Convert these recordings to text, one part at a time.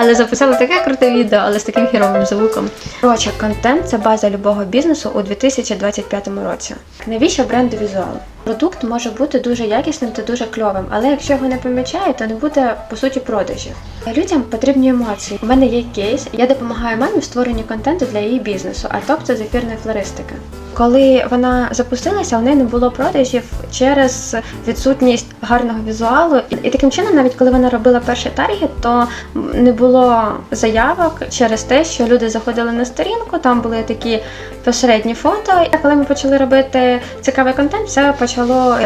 але записала таке круте відео, але з таким хіровим звуком. Коротше, контент це база любого бізнесу у 2025 році. Навіщо бренду візуал? Продукт може бути дуже якісним та дуже кльовим, але якщо його не помічають, то не буде по суті продажів. Людям потрібні емоції. У мене є кейс. Я допомагаю мамі в створенні контенту для її бізнесу, а це з ефірної флористики. Коли вона запустилася, у неї не було продажів через відсутність гарного візуалу. І, таким чином, навіть коли вона робила перший таргет, то не було заявок через те, що люди заходили на сторінку, там були такі посередні фото. І коли ми почали робити цікавий контент, все почало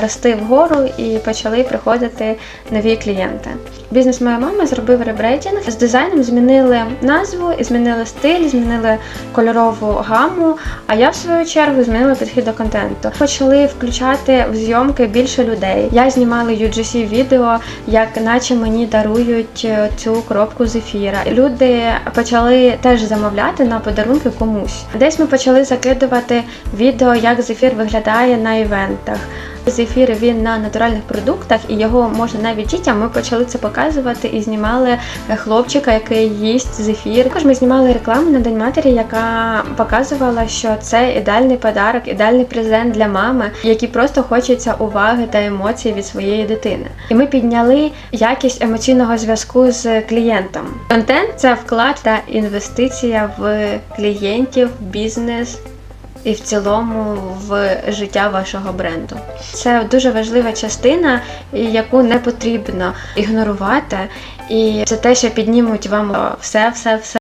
рости вгору і почали приходити нові клієнти. Бізнес моя мама зробив ребрейдінг. З дизайном змінили назву, змінили стиль, змінили кольорову гаму. А я в свою чергу змінила підхід до контенту. Почали включати в зйомки більше людей. Я знімала UGC відео, як наче мені дарують е, цю коробку зефіра. Люди почали теж замовляти на подарунки комусь. Десь ми почали закидувати відео, як зефір виглядає на івентах. Зефір він на натуральних продуктах, і його можна навіть дітям. Ми почали це показувати і знімали е, хлопчика, який їсть зефір. Також ми знімали рекламу на День матері, яка показувала, що це ідеальний подарок, ідеальний презент для мами, який просто хочеться уваги та емоцій від своєї дитини. І ми підняли якість емоційного зв'язку з клієнтом. Контент це вклад та інвестиція в клієнтів, бізнес і в цілому в життя вашого бренду. Це дуже важлива частина, яку не потрібно ігнорувати, і це те, що піднімуть вам все, все, все.